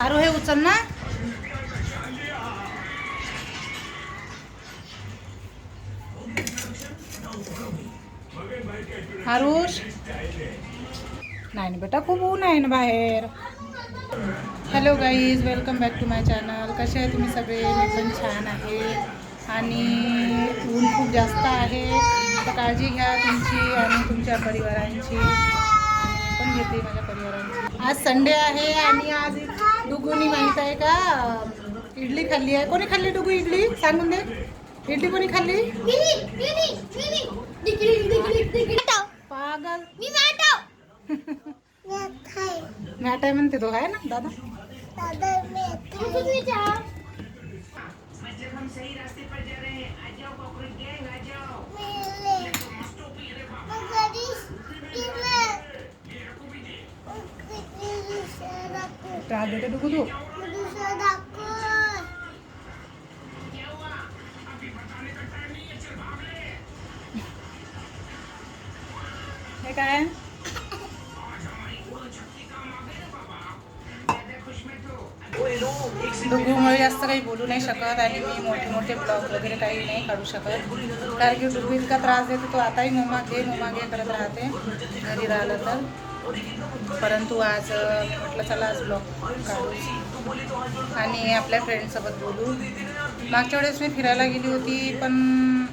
आरू हे उचल ना. हारुष. नाही ना बेटा खूप ऊन आहे ना बाहेर. Hello guys welcome back to my channel कसे आहे तुम्ही सगळे? मी पण छान आहे. आणि ऊन खूप जास्त आहे. तर काळजी घ्या तुमची आणि तुमच्या परिवारांची. पण घेते माझ्या परिवारांची. आज संडे आहे आणि आज डुगूनी माहीत आहे का? इडली खाल्ली आहे. कोणी खाल्ली डुगू इडली? सांगून दे. इडली कोणी खाल्ली? पागल. मॅट आहे म्हणते तो. आहे ना दादा? त्रास देते डुगू तू हे काय डुगूमुळे जास्त काही बोलू नाही शकत आणि मी मोठे मोठे ब्लॉग वगैरे काही नाही काढू शकत. कारण की डुगू इतका त्रास देतो तो आताही मोमा घे मोमा घे करत राहते. घरी राहिलं तर. परंतु आज म्हटलं चला आज ब्लॉग काढू. आणि आपल्या फ्रेंडसोबत बोलू. मागच्या वेळेस मी फिरायला गेली होती पण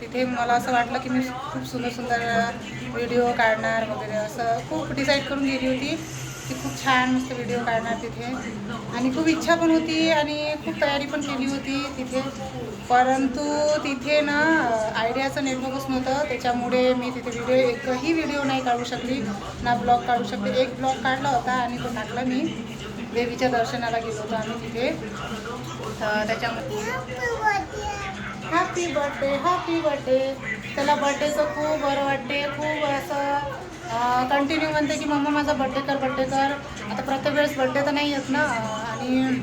तिथे मला असं वाटलं की मी खूप सुंदर सुंदर व्हिडिओ काढणार वगैरे असं खूप डिसाईड करून गेली होती. की खूप छान मस्त व्हिडिओ काढणार तिथे. आणि खूप इच्छा पण होती आणि खूप तयारी पण केली होती तिथे. परंतु तिथे ना आयडियाचं नेटवर्कच नव्हतं. त्याच्यामुळे मी तिथे व्हिडिओ एकही व्हिडिओ नाही काढू शकली. ना ब्लॉग काढू शकले एक ब्लॉग काढला होता आणि तो टाकला मी. देवीच्या दर्शनाला गेलो होतो आम्ही तिथे. तर त्याच्यामध्ये हॅपी बर्थडे हॅपी बर्थडे त्याला बर्थडेचं खूप बरं वाटते. खूप असं कंटिन्यू म्हणते की मम्मा माझा बड्डे कर बड्डे कर. आता प्रत्येक वेळेस बड्डे तर नाही येत ना. आणि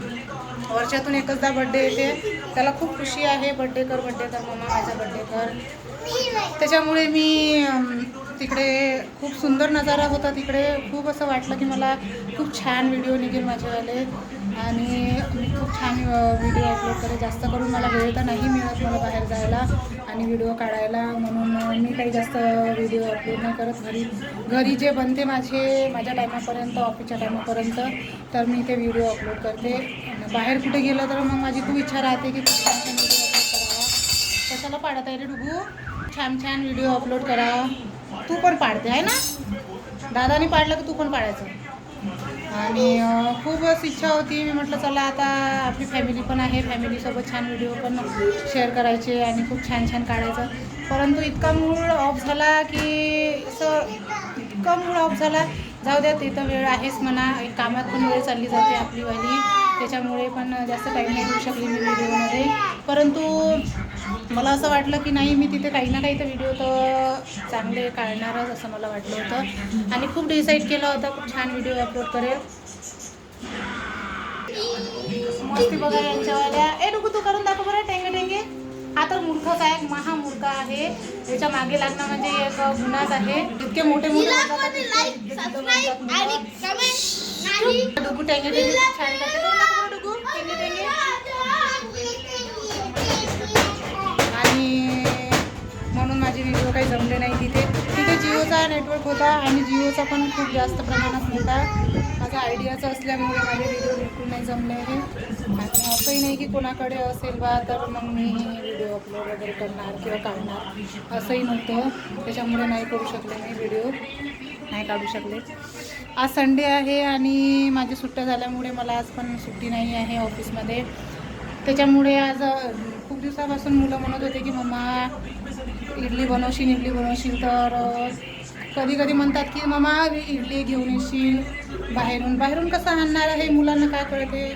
वर्षातून एकचदा बड्डे येते. त्याला खूप खुशी आहे बड्डे कर बड्डे कर मम्मा माझा बड्डे कर. त्याच्यामुळे मी तिकडे खूप सुंदर नजारा होता तिकडे. खूप असं वाटलं की मला खूप छान व्हिडिओ निघेल माझेवाले आणि मी खूप छान व्हिडिओ अपलोड करेल. जास्त करून मला वेळ तर नाही मिळत मला बाहेर जायला. आणि व्हिडिओ काढायला म्हणून मी काही जास्त व्हिडिओ अपलोड नाही करत. घरी घरी जे बनते माझे माझ्या टायमापर्यंत ऑफिसच्या टायमापर्यंत तर मी ते व्हिडिओ अपलोड करते. बाहेर कुठे गेलं तर मग माझी खूप इच्छा राहते की खूप छान छान व्हिडिओ अपलोड करावा. कशाला पाडत आहे रे डुबू छान छान व्हिडिओ अपलोड करा तू पण पाडते आहे ना? दादाने पाडलं की तू पण पाडायचं. आणि खूपच इच्छा होती. मी म्हटलं चला आता आपली फॅमिली पण आहे. फॅमिलीसोबत छान व्हिडिओ पण शेअर करायचे आणि खूप छान छान काढायचं. परंतु इतका मूळ ऑफ झाला की असं इतका मूळ ऑफ झाला. जाऊ द्या तिथं वेळ आहेच म्हणा. एक कामात पण वेळ चालली जाते आपली वाली. त्याच्यामुळे पण जास्त टाईम नाही देऊ शकली मी व्हिडिओमध्ये परंतु मला असं वाटलं की नाही मी तिथे काही ना काही तर व्हिडिओ तर चांगले काढणारच असं मला वाटलं होतं. आणि खूप डिसाईड केलं होतं खूप छान व्हिडिओ अपलोड करेल. मस्ती बघा यांच्यावाल्या. ए डुगू तू करून दाखव बरं टेंगे टेंगे. हा तर मूर्खच आहे महामूर्ख आहे. त्याच्यामागे लागणं म्हणजे एक गुन्हाच आहे. इतके मोठे मोठे. डुगू टेंगे टेंगे छान डुगू टेंगे टेंगे. व्हिडिओ नाही तिथे. तिथे जिओचा नेटवर्क होता आणि जिओचा पण खूप जास्त प्रमाणात होता. माझा आयडियाचा असल्यामुळे माझे व्हिडिओ बिलकुल नाही जमले आहे. आणि असंही नाही की कोणाकडे असेल बा तर मग मी व्हिडिओ अपलोड वगैरे करणार किंवा काढणार. असंही नव्हतं. त्याच्यामुळे नाही करू शकले मी व्हिडिओ नाही काढू शकले. आज संडे आहे आणि माझी सुट्ट्या झाल्यामुळे मला आज पण सुट्टी नाही आहे ऑफिसमध्ये त्याच्यामुळे आज खूप दिवसापासून मुलं म्हणत होते की मम्मा इडली बनवशील इडली बनवशील तर कधी कधी म्हणतात की मम्मा इडली घेऊन येशील बाहेरून. बाहेरून कसं आणणार आहे? मुलांना काय कळते?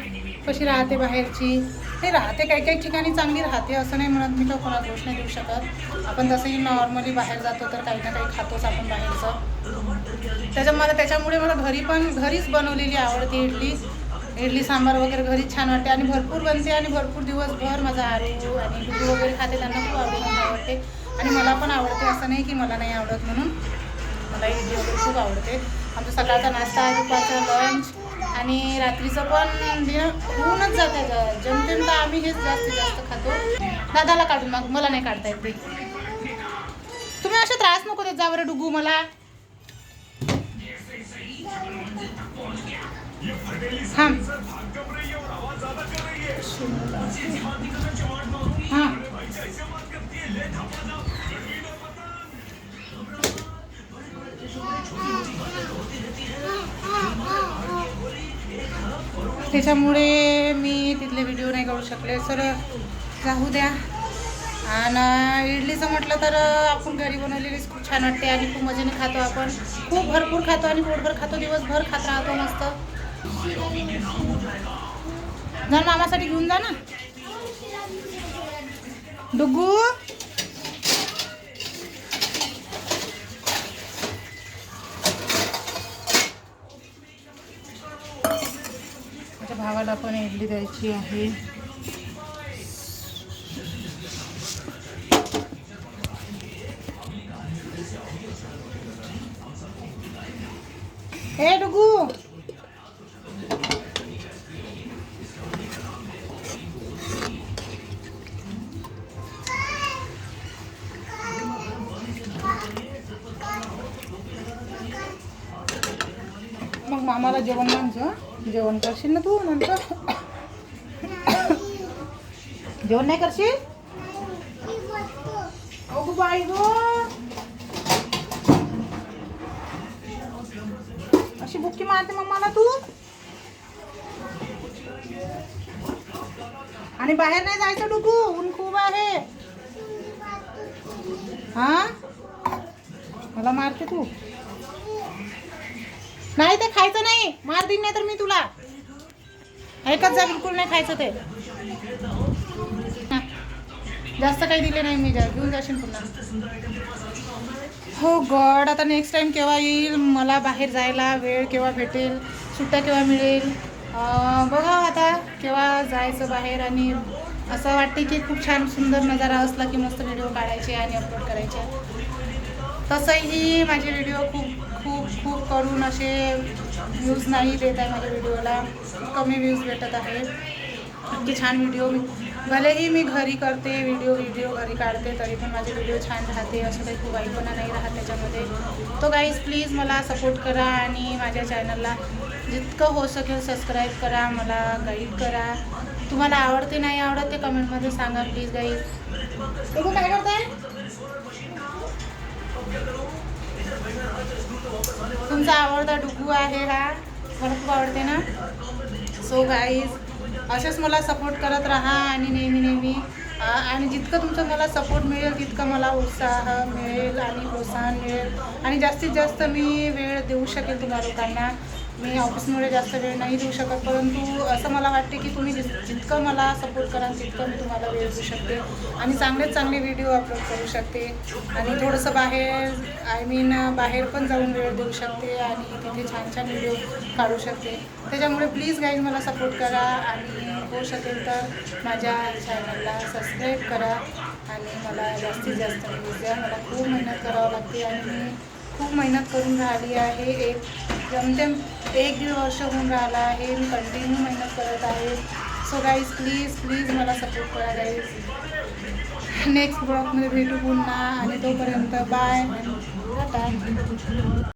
कशी राहते बाहेरची? ते राहते काही काही ठिकाणी चांगली राहते असं नाही म्हणत मी तर कोणाला दोष नाही देऊ शकत. आपण जसंही नॉर्मली बाहेर जातो तर काही ना काही खातोच आपण बाहेरचं. त्याच्या मला त्याच्यामुळे मला घरी पण घरीच बनवलेली आवडते इडली. इडली सांबार वगैरे घरी छान वाटते आणि भरपूर बनते आणि भरपूर दिवसभर माझा आरू आणि दूध वगैरे खाते त्यांना खूप आवडून आवडते. आणि मला पण आवडते असं नाही की मला नाही आवडत म्हणून मला इडली वगैरे खूप आवडते. आमचा सकाळचा नाश्ता दुपारचा लंच आणि रात्रीचं पण डिनर होऊनच जाते ज- तर आम्ही हेच जास्तीत जास्त खातो. दादाला काढून मग मला नाही काढता येत तुम्ही असे त्रास नको देत जा बरं डुगू मला थांब. हां. त्याच्यामुळे मी तिथले व्हिडिओ नाही काढू शकले. सर जाऊ द्या. आणि इडलीचं म्हटलं तर आपण घरी बनवलेलीच खूप छान वाटते आणि खूप मजेने खातो आपण. खूप भरपूर खातो आणि पोटभर खातो. दिवसभर खात राहतो मस्त. जर मामासाठी घेऊन जा ना. डुगू माझ्या भावाला पण इडली द्यायची आहे. हे डुगू मामाला जेवण म्हणजे जेवण करशील ना तू नंतर? जेवण नाही करशील? अगं बाई गो. अशी बुक्की मारते मम्माला तू? आणि बाहेर नाही जायचं डुकू ऊन खूप आहे. हा? मला मारते तू. नाही ते खायचं नाही. मार दिन नाही तर मी तुला. ऐकत जा बिलकुल नाही खायचं ते. जास्त काही दिले नाही मी जा घेऊन जाशील पुन्हा. हो गॉड आता नेक्स्ट टाईम केव्हा येईल मला बाहेर जायला वेळ केव्हा भेटेल सुट्ट्या केव्हा मिळेल? बघा आता केव्हा जायचं बाहेर आणि असं वाटते की खूप छान सुंदर नजारा असला की मस्त व्हिडिओ काढायचे आणि अपलोड करायचे. तसंही माझे व्हिडिओ खूप खूप खूप करून असे व्ह्यूज नाही देत आहे माझ्या व्हिडिओला कमी व्ह्यूज भेटत आहे. इतके छान व्हिडिओ मी भलेही मी घरी करते व्हिडिओ व्हिडिओ घरी काढते तरी पण माझे व्हिडिओ छान राहते. असं काही खूप वाईटपणा नाही राहत त्याच्यामध्ये. तो गाईज प्लीज मला सपोर्ट करा आणि माझ्या चॅनलला जितकं हो सकेल सबस्क्राईब करा मला गाईड करा. तुम्हाला आवडते नाही आवडत ते कमेंटमध्ये सांगा प्लीज गाईज काय करताय? तुमचा आवडता डुगू आहे हा. मला खूप आवडते ना. सो गाईज असेच मला सपोर्ट करत राहा आणि नेहमी नेहमी आणि जितकं तुमचं मला सपोर्ट मिळेल तितकं मला उत्साह मिळेल आणि प्रोत्साहन मिळेल. आणि जास्तीत जास्त मी वेळ देऊ शकेल तुम्हा लोकांना. मी ऑफिसमुळे जास्त वेळ नाही देऊ शकत परंतु असं मला वाटते की तुम्ही जितकं मला सपोर्ट कराल तितकं मी तुम्हाला वेळ देऊ शकते आणि चांगलेच चांगले व्हिडिओ अपलोड करू शकते. आणि थोडंसं बाहेर आय मीन बाहेर पण जाऊन वेळ देऊ शकते आणि तिथे छान छान व्हिडिओ काढू शकते. त्याच्यामुळे प्लीज गाईज मला सपोर्ट करा आणि होऊ शकेल तर माझ्या चॅनलला सबस्क्राईब करा आणि मला जास्तीत जास्त व्ह्यूज द्या. मला खूप मेहनत करावं लागते आणि मी खूप मेहनत करून राहिली आहे. एक जमतेम एक दीड वर्ष होऊन राहिला आहे. मी कंटिन्यू मेहनत करत आहे. सो गाईज प्लीज प्लीज मला सपोर्ट करा गाईज नेक्स्ट ब्लॉगमध्ये भेटू पुन्हा. आणि तोपर्यंत बाय टाटा